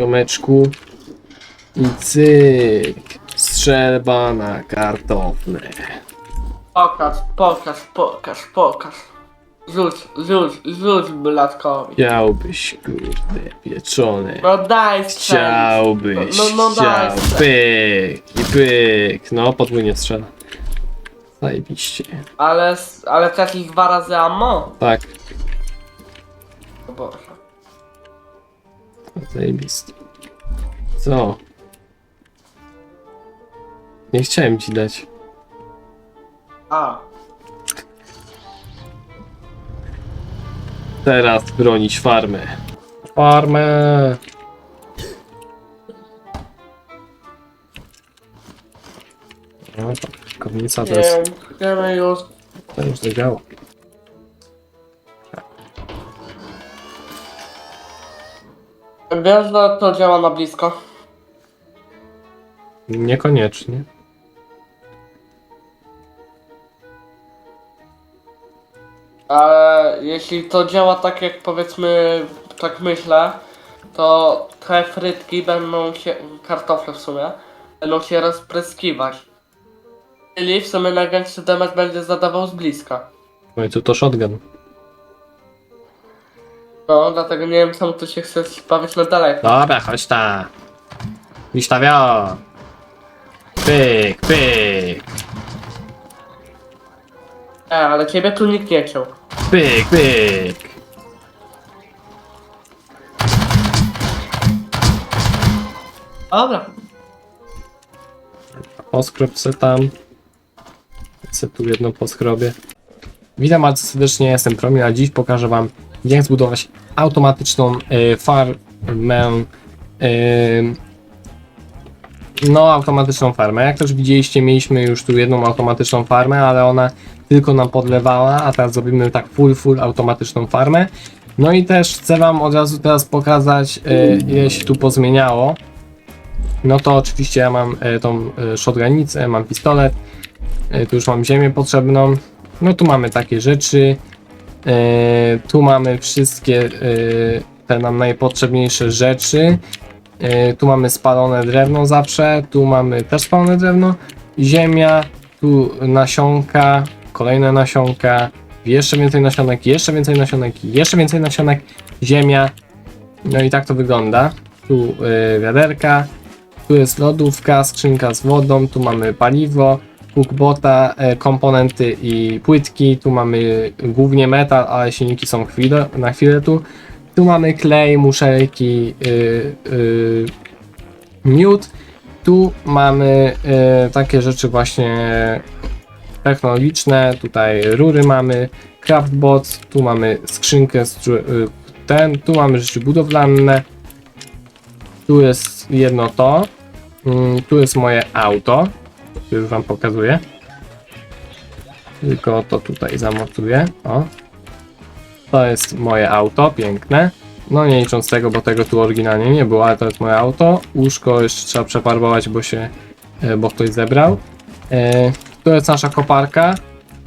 ziomeczku. I cyk. Strzelba na kartofle. Pokaż, pokaż, pokaż, pokaż. Rzuć, rzuć, rzuć blatkowi. Chciałbyś, kurde, pieczone. No daj strzelić. Chciałbyś, No, no, no daj chciał. Pyk i pyk. No, podwójnie strzela. Zajebiście. Ale, ale takich dwa razy ammo? Tak, O Boże. Zajebiste. Co? Nie chciałem ci dać. A. Teraz bronić farmę. Farmę! No to, kownica to Nie jest... wiem, chcemy już. To już. Wiesz, że to działa na blisko? Niekoniecznie. Ale jeśli to działa tak jak powiedzmy, tak myślę, to te frytki będą się, kartofle w sumie, będą się rozpryskiwać. Czyli w sumie największy damage będzie zadawał z bliska. W końcu to shotgun. No, dlatego nie wiem czemu tu się chce bawić na daleko. Dobra, chodź ta. Wistawio. Pyk, pyk. E, ale ciebie tu nikt nie chciał. Pyk, pyk. Dobra. Poskrob se tam. Se tu jedno poskrobię. Witam bardzo serdecznie, jestem Promil, a dziś pokażę wam jak zbudować automatyczną y, farmę. Y, no, automatyczną farmę. Jak też widzieliście, mieliśmy już tu jedną automatyczną farmę, ale ona tylko nam podlewała, a teraz zrobimy tak full, full automatyczną farmę. No i też chcę wam od razu teraz pokazać, y, ile się tu pozmieniało. No to oczywiście ja mam tą shotgunicę, mam pistolet, tu już mam ziemię potrzebną. No tu mamy takie rzeczy. E, tu mamy wszystkie e, te nam najpotrzebniejsze rzeczy. E, tu mamy spalone drewno zawsze, tu mamy też spalone drewno, ziemia, tu nasionka, kolejne nasionka, jeszcze więcej nasionek, jeszcze więcej nasionek, jeszcze więcej nasionek, ziemia. No i tak to wygląda. Tu wiaderka, tu jest lodówka, skrzynka z wodą, tu mamy paliwo, cookbota, e, komponenty i płytki, tu mamy głównie metal, ale silniki są chwilę, na chwilę tu. Tu mamy klej, muszelki, y, y, miód. Tu mamy y, takie rzeczy właśnie technologiczne, tutaj rury mamy, craftbot, tu mamy skrzynkę, z, dżu- y, ten, tu mamy rzeczy budowlane, tu jest jedno to. Mm, Tu jest moje auto. Już wam pokazuję. Tylko to tutaj zamocuję. O. To jest moje auto, piękne. No nie licząc tego, bo tego tu oryginalnie nie było, ale to jest moje auto. Łóżko jeszcze trzeba przefarbować, bo się, e, bo ktoś zebrał. E, To jest nasza koparka.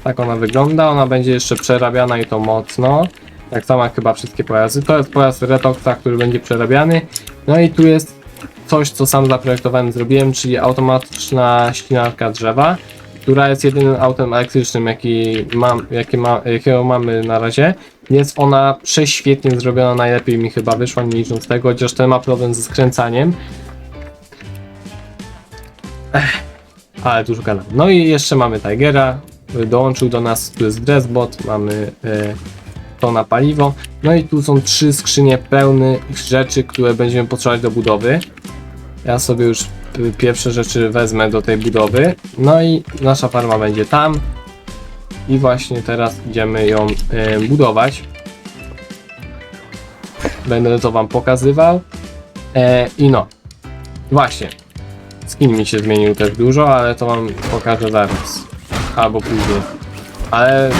Tak ona wygląda. Ona będzie jeszcze przerabiana i to mocno. Tak samo jak chyba wszystkie pojazdy. To jest pojazd Retoxa, który będzie przerabiany. No i tu jest coś, co sam zaprojektowałem, zrobiłem, czyli automatyczna ścinarka drzewa, która jest jedynym autem elektrycznym, jaki mam, jakie ma, jakiego mamy na razie. Jest ona prześwietnie zrobiona, najlepiej mi chyba wyszła, nie licząc tego, chociaż ten ma problem ze skręcaniem. Ech, ale dużo gadam. No i jeszcze mamy Tigera, dołączył do nas, tu jest Dressbot, mamy e, to na paliwo. No i tu są trzy skrzynie pełne rzeczy, które będziemy potrzebować do budowy. Ja sobie już y, pierwsze rzeczy wezmę do tej budowy. No i nasza farma będzie tam. I właśnie teraz idziemy ją y, budować. Będę to wam pokazywał. E, I no, właśnie. Skin mi się zmienił też dużo, ale to wam pokażę zaraz. Albo później. Ale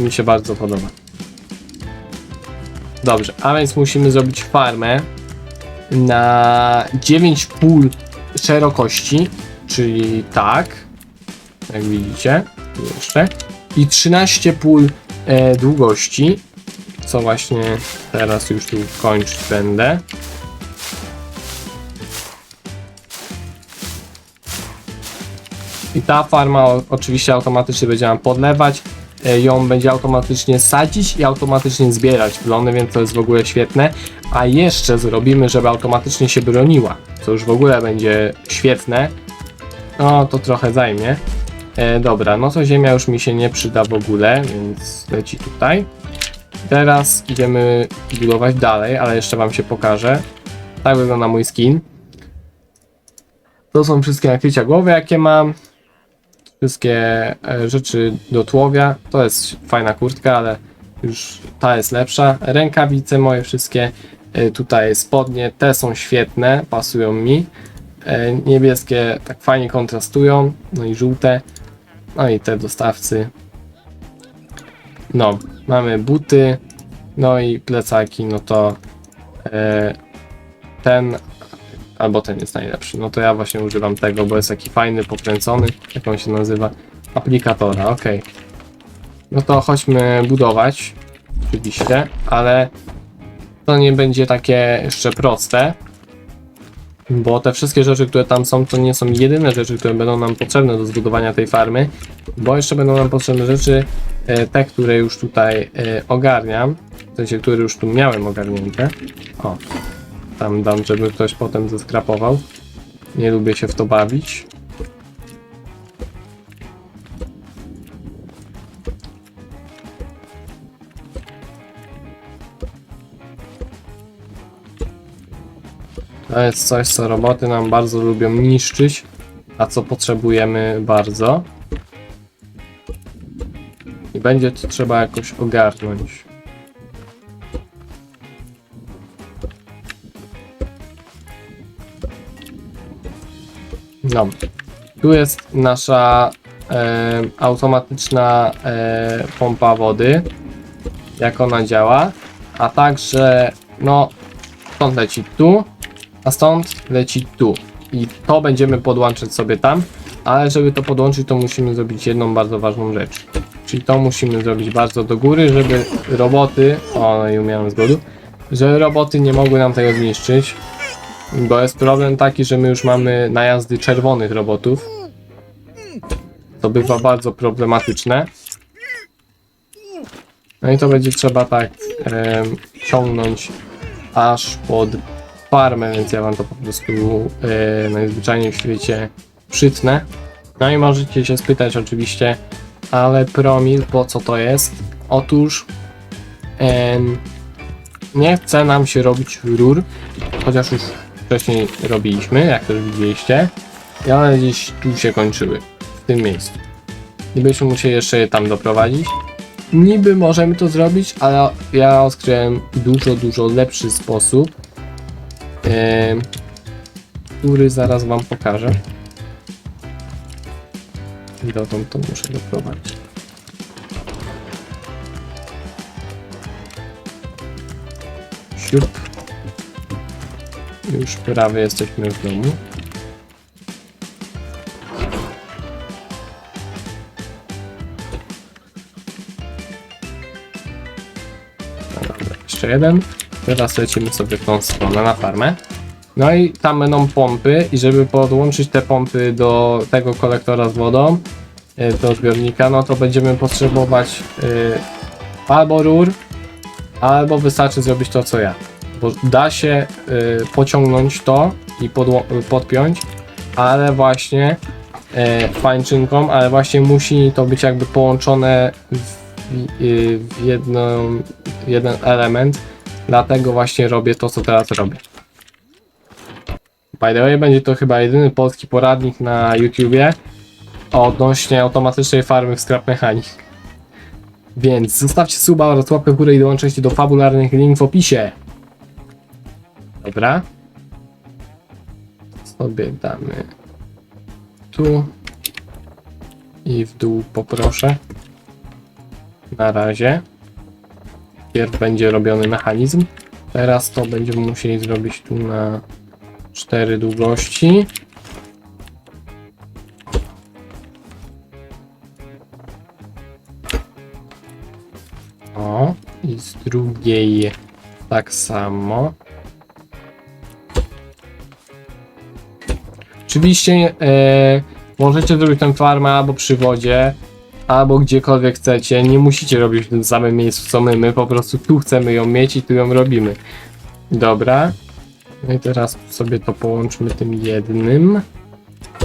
mi się bardzo podoba. Dobrze, a więc musimy zrobić farmę na 9 pól szerokości, czyli tak, jak widzicie, jeszcze, i 13 pól e, długości, co właśnie teraz już tu kończyć będę. I ta farma oczywiście automatycznie będzie nam podlewać ją będzie automatycznie sadzić i automatycznie zbierać plony, więc to jest w ogóle świetne. A jeszcze zrobimy, żeby automatycznie się broniła, co już w ogóle będzie świetne. No to trochę zajmie. E, dobra, no to ziemia już mi się nie przyda w ogóle, więc leci tutaj. Teraz idziemy budować dalej, ale jeszcze wam się pokażę. Tak wygląda mój skin. To są wszystkie nakrycia głowy, jakie mam. Wszystkie e, rzeczy do tłowia. To jest fajna kurtka, ale już ta jest lepsza. Rękawice moje wszystkie. e, Tutaj spodnie, te są świetne, pasują mi. E, Niebieskie tak fajnie kontrastują. No i żółte. No i te dostawcy. No, mamy buty. No i plecaki, no to ten albo ten jest najlepszy. No to ja właśnie używam tego, bo jest taki fajny, pokręcony, jak on się nazywa, aplikatora, ok. No to chodźmy budować, oczywiście, ale to nie będzie takie jeszcze proste, bo te wszystkie rzeczy, które tam są, to nie są jedyne rzeczy, które będą nam potrzebne do zbudowania tej farmy, bo jeszcze będą nam potrzebne rzeczy, e, te, które już tutaj e, ogarniam, w sensie, które już tu miałem ogarnięte. O, tam dam, żeby ktoś potem zeskrapował. Nie lubię się w to bawić. To jest coś, co roboty nam bardzo lubią niszczyć, a co potrzebujemy bardzo. I będzie to trzeba jakoś ogarnąć. No. Tu jest nasza e, automatyczna e, pompa wody. Jak ona działa. A także, no, stąd leci tu, a stąd leci tu. I to będziemy podłączyć sobie tam, ale żeby to podłączyć, to musimy zrobić jedną bardzo ważną rzecz. Czyli to musimy zrobić bardzo do góry, żeby roboty, o, no i umiałem zgodu, że roboty nie mogły nam tego zniszczyć. Bo jest problem taki, że my już mamy najazdy czerwonych robotów. To bywa bardzo problematyczne. No i to będzie trzeba tak em, ciągnąć aż pod farmę, więc ja wam to po prostu e, najzwyczajniej w świecie przytnę. No i możecie się spytać oczywiście, ale promil po co to jest? Otóż em, nie chce nam się robić rur, chociaż już wcześniej robiliśmy, jak też widzieliście, i one gdzieś tu się kończyły, w tym miejscu. I byśmy musieli jeszcze je tam doprowadzić. Niby możemy to zrobić, ale ja odkryłem dużo, dużo lepszy sposób, em, który zaraz wam pokażę. Dotąd to muszę doprowadzić. Siup. Już prawie jesteśmy w domu. Dobra, jeszcze jeden. Teraz lecimy sobie w tą stronę na farmę. No i tam będą pompy i żeby podłączyć te pompy do tego kolektora z wodą, y, do zbiornika, no to będziemy potrzebować y, albo rur, albo wystarczy zrobić to co ja. Bo da się y, pociągnąć to i podło- podpiąć, ale właśnie y, ale właśnie musi to być jakby połączone w, y, w jedną, jeden element. Dlatego właśnie robię to, co teraz robię. By the way, będzie to chyba jedyny polski poradnik na YouTubie odnośnie automatycznej farmy w Scrap Mechanic. Więc zostawcie suba oraz łapkę w górę i dołączcie do fabularnych link w opisie. Dobra. Sobie damy tu i w dół poproszę. Na razie. Pierw będzie robiony mechanizm. Teraz to będziemy musieli zrobić tu na cztery długości. O, i z drugiej tak samo. Oczywiście e, możecie zrobić tę farmę albo przy wodzie, albo gdziekolwiek chcecie. Nie musicie robić w tym samym miejscu co my, my po prostu tu chcemy ją mieć i tu ją robimy. Dobra. No i teraz sobie to połączmy tym jednym,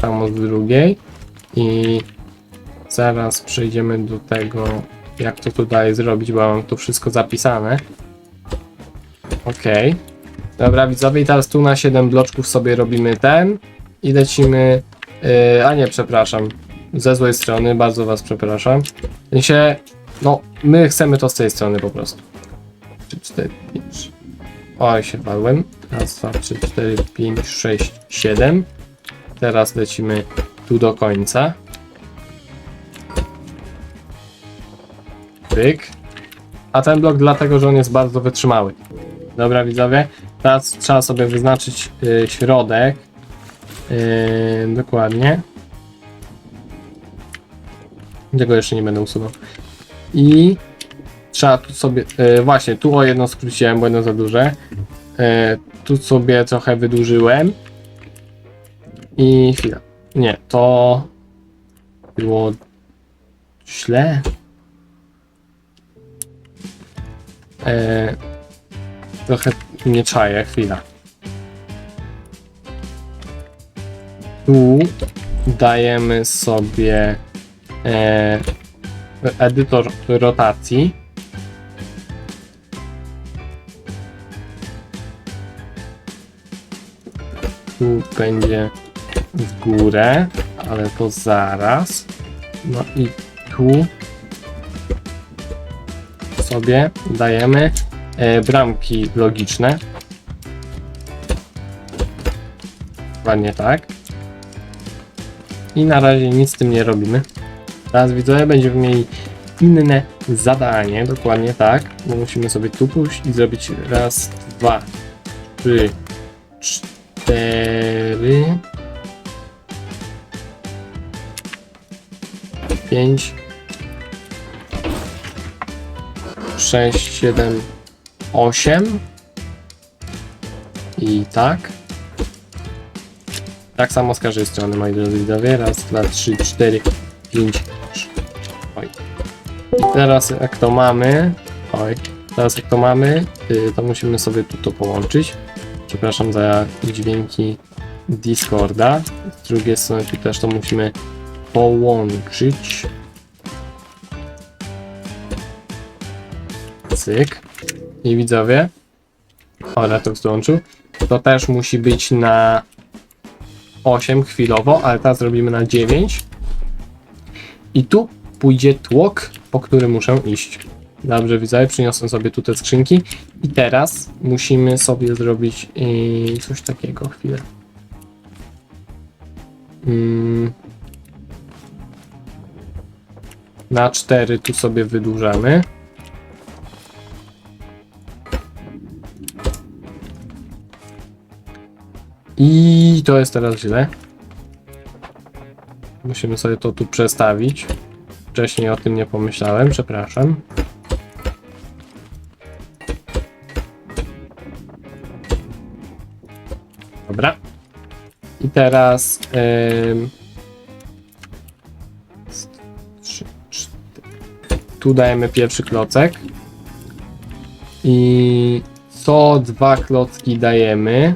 samo z drugiej i zaraz przejdziemy do tego, jak to tutaj zrobić, bo mam to wszystko zapisane. Okej. Dobra, widzowie, teraz tu na 7 bloczków sobie robimy ten i lecimy. Yy, a nie, przepraszam. Ze złej strony, bardzo was przepraszam. W sensie, no, my chcemy to z tej strony po prostu. 3, 4, 5. Oj, się walłem. Raz, dwa, trzy, cztery, pięć, sześć, siedem. Teraz lecimy tu do końca. Pyk. A ten blok dlatego, że on jest bardzo wytrzymały. Dobra widzowie, teraz trzeba sobie wyznaczyć y, środek. Dokładnie. Tego jeszcze nie będę usuwał. I trzeba tu sobie, y, właśnie tu o jedno skróciłem, bo jedno za duże. Y, tu sobie trochę wydłużyłem. I chwila. Nie, to było źle. E, trochę nie czaję, chwila. Tu dajemy sobie e, edytor rotacji. Tu będzie w górę, ale to zaraz. No i tu sobie dajemy e, bramki logiczne. Dokładnie tak. I na razie nic z tym nie robimy. Teraz widzowie będziemy mieli inne zadanie, dokładnie tak. Bo musimy sobie tu pójść i zrobić raz, dwa, trzy, cztery, pięć, 6, 7, 8 i tak. Tak samo z każdej strony, moi drodzy widzowie. Raz, dwa, trzy, cztery, pięć, trzy. Oj. I teraz jak to mamy, oj, teraz jak to mamy, y, to musimy sobie tu to połączyć. Przepraszam za dźwięki Discorda. Z drugiej strony tu też to musimy połączyć. Cyk. I widzowie. O, Retok dołączył. To też musi być na 8 chwilowo, ale teraz zrobimy na 9. I tu pójdzie tłok, po który muszę iść. Dobrze, widzowie, przyniosłem sobie tu te skrzynki. I teraz musimy sobie zrobić yy, coś takiego. Chwilę. Mm. Na 4 tu sobie wydłużamy. I to jest teraz źle. Musimy sobie to tu przestawić. Wcześniej o tym nie pomyślałem, przepraszam. Dobra. I teraz. Cztery. Tu dajemy pierwszy klocek. I co dwa klocki dajemy.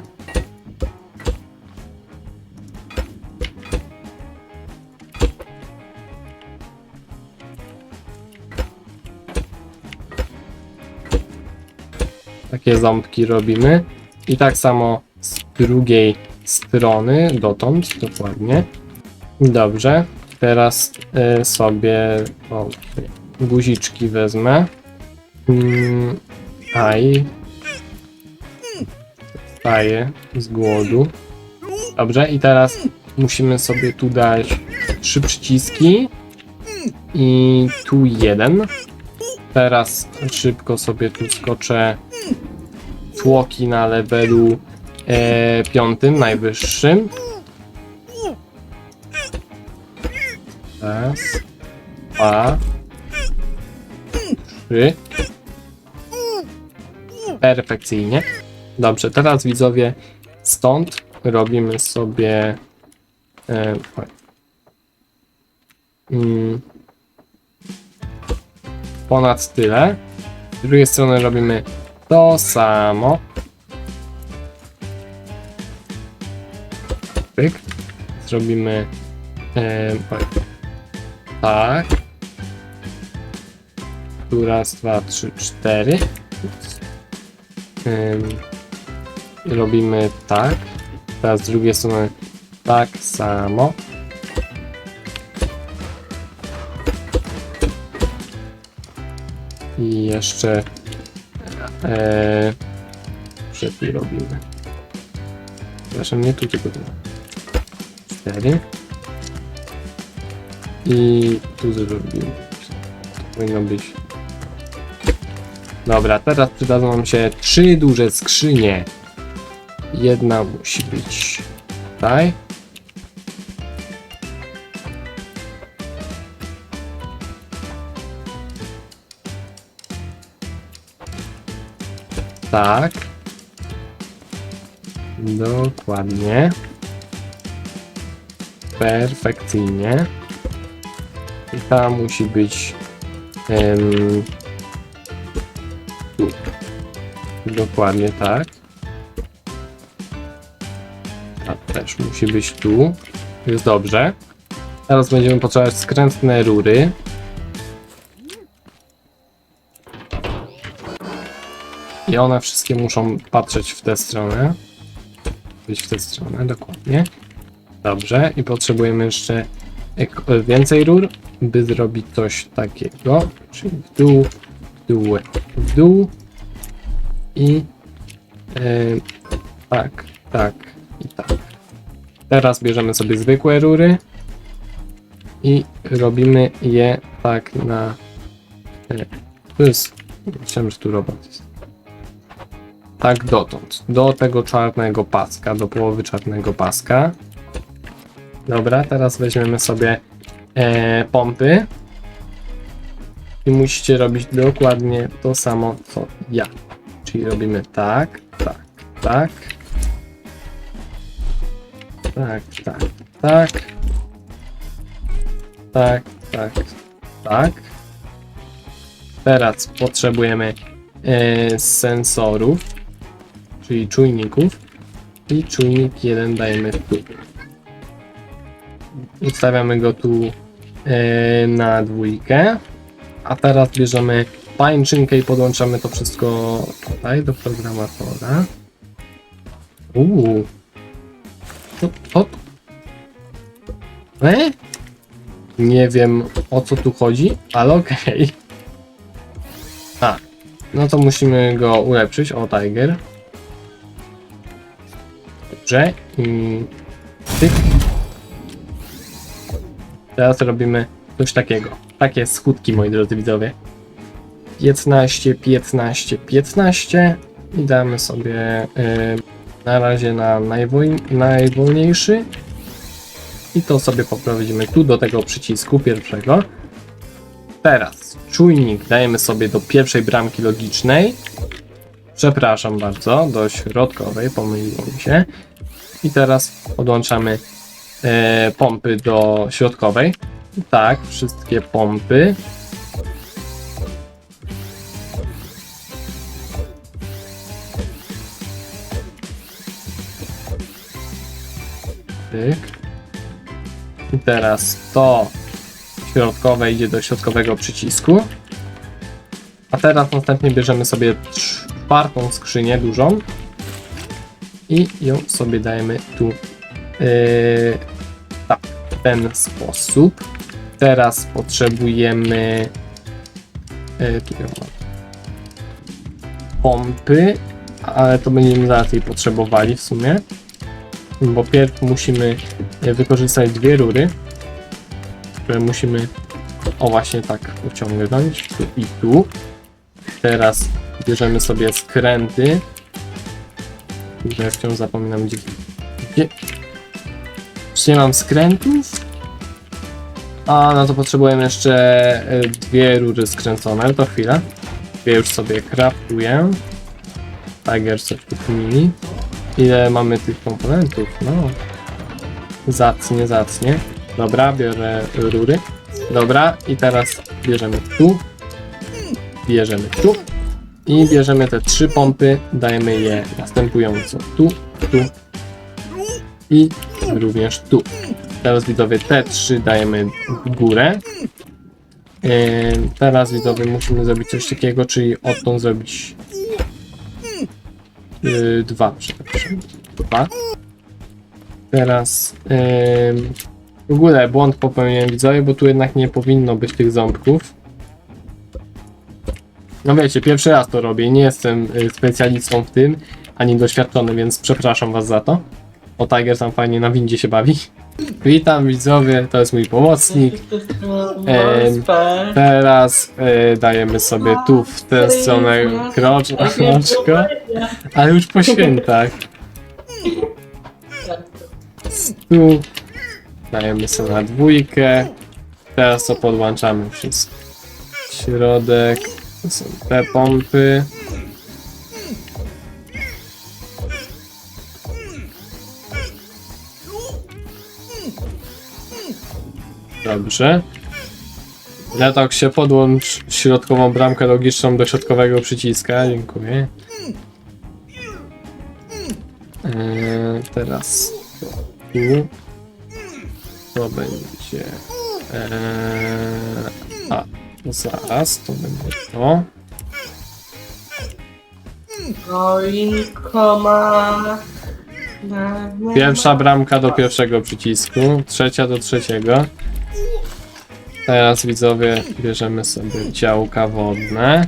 Takie ząbki robimy. I tak samo z drugiej strony, dotąd, dokładnie. Dobrze. Teraz y, sobie o, guziczki wezmę. Mm, aj. Wstaję z głodu. Dobrze, i teraz musimy sobie tu dać trzy przyciski. I tu jeden. Teraz szybko sobie tu skoczę tłoki na levelu e, piątym, najwyższym. Raz, dwa, trzy. Perfekcyjnie. Dobrze, teraz widzowie, stąd robimy sobie. E, mm, ponad tyle. Z drugiej strony robimy to samo. Pyk. Zrobimy tak. Tu raz, dwa, trzy, cztery. Robimy tak. Teraz z drugiej strony tak samo. I jeszcze e, że tu robimy. Przepraszam, nie tu, tylko tu. Cztery. I tu zrobimy. To powinno być. Dobra, teraz przydadzą nam się trzy duże skrzynie. Jedna musi być tutaj. Tak. Dokładnie. Perfekcyjnie. I ta musi być tu. Dokładnie tak. Ta też musi być tu. Jest dobrze. Teraz będziemy potrzebować skrętne rury. I one wszystkie muszą patrzeć w tę stronę. Być w tę stronę, dokładnie. Dobrze. I potrzebujemy jeszcze więcej rur, by zrobić coś takiego. Czyli w dół, w dół, w dół. I e, tak, tak i tak. Teraz bierzemy sobie zwykłe rury i robimy je tak na. e, Tu jest. Myślałem, że tu robot jest. Tak dotąd. Do tego czarnego paska, do połowy czarnego paska. Dobra, teraz weźmiemy sobie e, pompy. I musicie robić dokładnie to samo co ja. Czyli robimy tak, tak, tak. Tak, tak, tak. Tak, tak, tak. Teraz potrzebujemy e, sensorów, czyli czujników. I czujnik jeden dajemy tu. Ustawiamy go tu e, na dwójkę. A teraz bierzemy pańczynkę i podłączamy to wszystko tutaj do programatora. Uuu. To, to... E? Nie wiem o co tu chodzi, ale okej. A, no to musimy go ulepszyć. O, Tiger. Dobrze. I... Tyk. Teraz robimy coś takiego. Takie skutki, moi drodzy widzowie. 15, 15, 15 i damy sobie y, na razie na najwoln najwolniejszy i to sobie poprowadzimy tu do tego przycisku pierwszego. Teraz czujnik dajemy sobie do pierwszej bramki logicznej. Przepraszam bardzo, do środkowej, pomyliło mi się. I teraz podłączamy e, pompy do środkowej. Tak, wszystkie pompy. Tyk. I teraz to środkowe idzie do środkowego przycisku. A teraz następnie bierzemy sobie czwartą skrzynię dużą i ją sobie dajemy tu yy, tak, w ten sposób. Teraz potrzebujemy yy, tu ją mam. pompy, ale to będziemy jej potrzebowali w sumie. Bo pierw musimy e, wykorzystać dwie rury, które musimy o właśnie tak pociągnąć tu i tu. Teraz bierzemy sobie skręty. Ja wciąż zapominam gdzie. gdzie... Już nie mam skrętów. A no to potrzebujemy jeszcze e, dwie rury skręcone. To chwilę. Dwie już sobie craftuję. Tiger coś kupnili. Ile mamy tych komponentów? No. Zacnie, zacnie. Dobra, biorę rury. Dobra, i teraz bierzemy tu, bierzemy tu i bierzemy te trzy pompy, dajemy je następująco tu, tu i również tu. Teraz widzowie te trzy dajemy w górę. Yy, teraz widzowie musimy zrobić coś takiego, czyli odtąd zrobić yy, dwa, przepraszam, dwa. Teraz yy, w ogóle błąd popełniłem widzowie, bo tu jednak nie powinno być tych ząbków. No wiecie, pierwszy raz to robię, nie jestem y, specjalistą w tym, ani doświadczony, więc przepraszam was za to. O Tiger tam fajnie na windzie się bawi. Witam widzowie, to jest mój pomocnik. Em, Teraz y, dajemy sobie tu w tę stronę krocz, kroczko, ale już po świętach. Tu dajemy sobie na dwójkę. Teraz to podłączamy wszystko. Środek, to są te pompy. Dobrze. Letok się podłącz środkową bramkę logiczną do środkowego przyciska. Dziękuję. Eee, teraz tu. To będzie. Eee, a, zaraz to będzie to. Choinko ma... na- na- Pierwsza bramka do pierwszego przycisku, trzecia do trzeciego. Teraz widzowie bierzemy sobie działka wodne.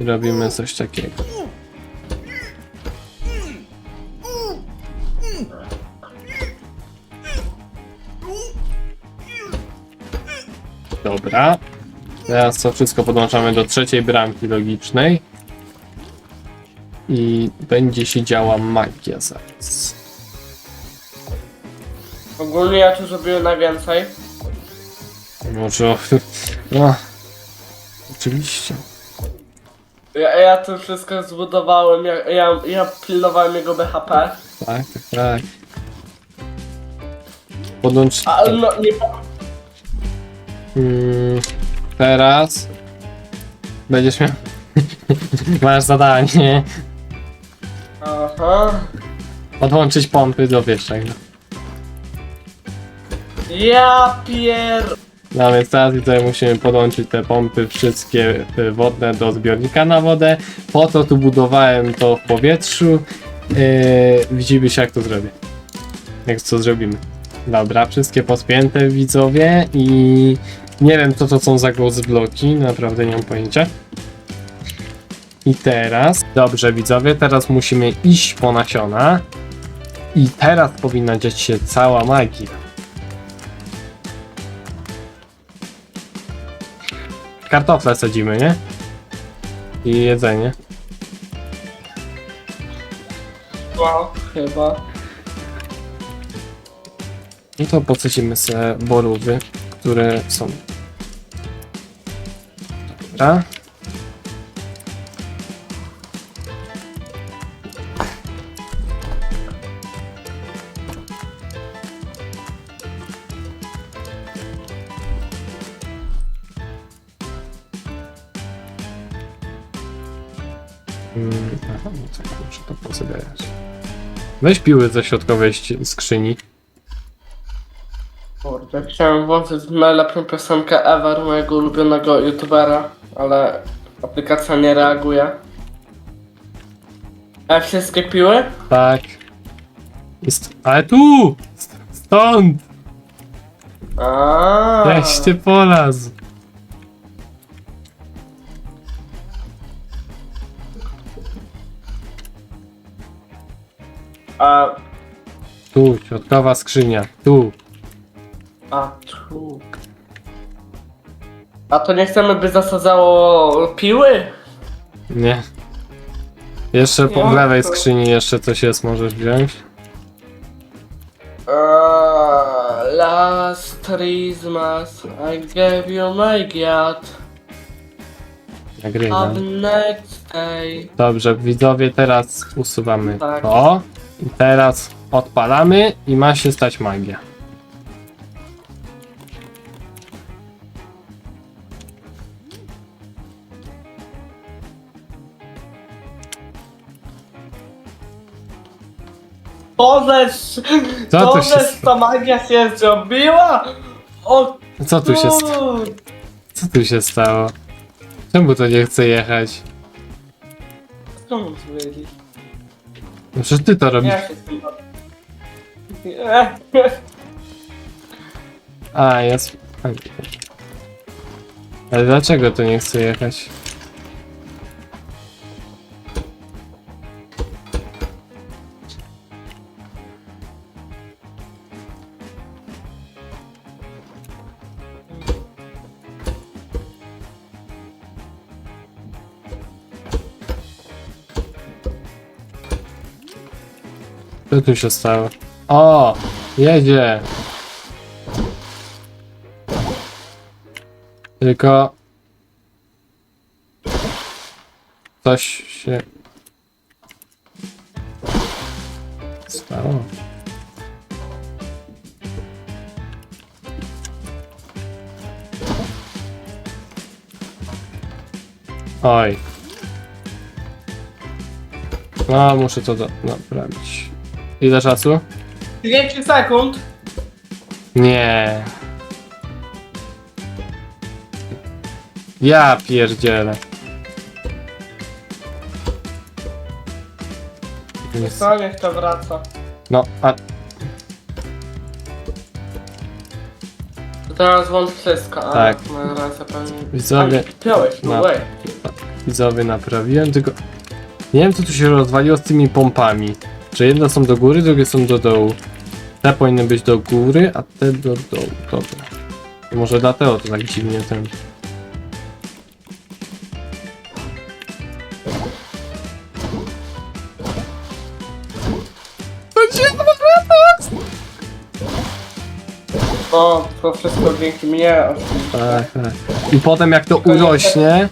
I robimy coś takiego. Dobra. Teraz to wszystko podłączamy do trzeciej bramki logicznej. I będzie się działa magia zaraz. Ogólnie ja tu zrobiłem najwięcej. Może. No. Oczywiście. Ja, ja tu wszystko zbudowałem, ja, ja, ja pilnowałem jego BHP. Tak, tak, tak. Podłącz. A no nie... Mm, teraz. Będziesz miał. Masz zadanie. Aha. Podłączyć pompy do pierwszego. Ja pier... No więc teraz tutaj musimy podłączyć te pompy wszystkie y, wodne do zbiornika na wodę. Po co tu budowałem to w powietrzu? Yy, widzimy się jak to zrobię. Jak co zrobimy. Dobra, wszystkie podpięte widzowie i nie wiem co to są za ghost bloki, naprawdę nie mam pojęcia. I teraz, dobrze widzowie, teraz musimy iść po nasiona i teraz powinna dziać się cała magia. Kartofle sadzimy, nie? I jedzenie. No, chyba. I to podsadzimy sobie borówy, które są. Dobra. Mm, no pozabierać. Weź piły ze środkowej skrzyni. Chciałem włączyć najlepszą piosenkę ever mojego ulubionego youtubera, ale aplikacja nie reaguje. A wszystkie piły? Tak. Jest. Ale tu! Stąd! A. Weź ty polazł. A, Tu, środkowa skrzynia. Tu. A tu. A to nie chcemy, by zasadzało piły? Nie. Jeszcze po lewej to? skrzyni jeszcze coś jest, możesz wziąć. A, last Christmas I gave you my giat. Nagrywam. Have next day. Dobrze, widzowie, teraz usuwamy Tak. to. I teraz odpalamy i ma się stać magia. Bożeż! Co tu się Bożeż, ta magia się zrobiła! O Co tu się stało? kur... Co tu się stało? Czemu to nie chce jechać? To wiedzieć? No przecież ty to robisz. Ja się. A, jest. Ale dlaczego to nie chce jechać? Tu się stało? O! Jedzie! Tylko... Coś się... Stało. Oj. No, muszę to naprawić. Ile czasu? 30 sekund. Nie. Ja pierdzielę. Jest- Co niech to wraca. No, a To teraz włącz wszystko. A, Tak. Na razie pewnie. Widzowie- A, Piąłeś, no, No. way. widzowie naprawiłem, tylko nie wiem co tu się rozwaliło z tymi pompami. Czy jedne są do góry, drugie są do dołu. Te powinny być do góry, a te do dołu. Dobra. Może dlatego to tak dziwnie ten. O, to wszystko dzięki mnie. oczywiście. Tak, tak. I potem jak to urośnie,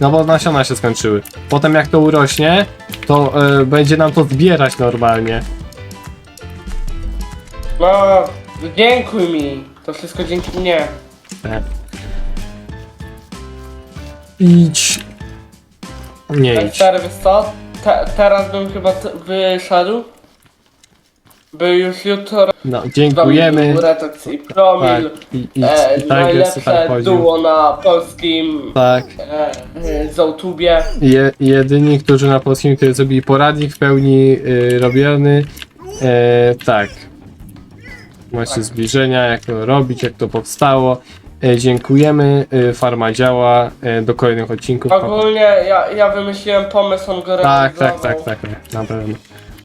no bo nasiona się skończyły. Potem jak to urośnie, to e, będzie nam to zbierać normalnie. No, dziękuj mi. To wszystko dzięki mnie. Tak. Idź. Nie Tak idź. stary, wiesz co? Te, teraz bym chyba t- wyszedł. By już jutro No, dziękujemy. Retox i Tak, Promil. i, i, E, i tak jest, tak najlepsze duo na polskim Tak. e, e. Je, jedyni, którzy na polskim, którzy zrobili poradnik w pełni y, robiony. E, tak. Właśnie Tak. zbliżenia, jak to robić, jak to powstało. E, dziękujemy. E, farma działa. E, do kolejnych odcinków. Pa, pa. Ogólnie ja, ja wymyśliłem pomysł, on go Tak, tak, realizował. tak, tak, tak, na pewno.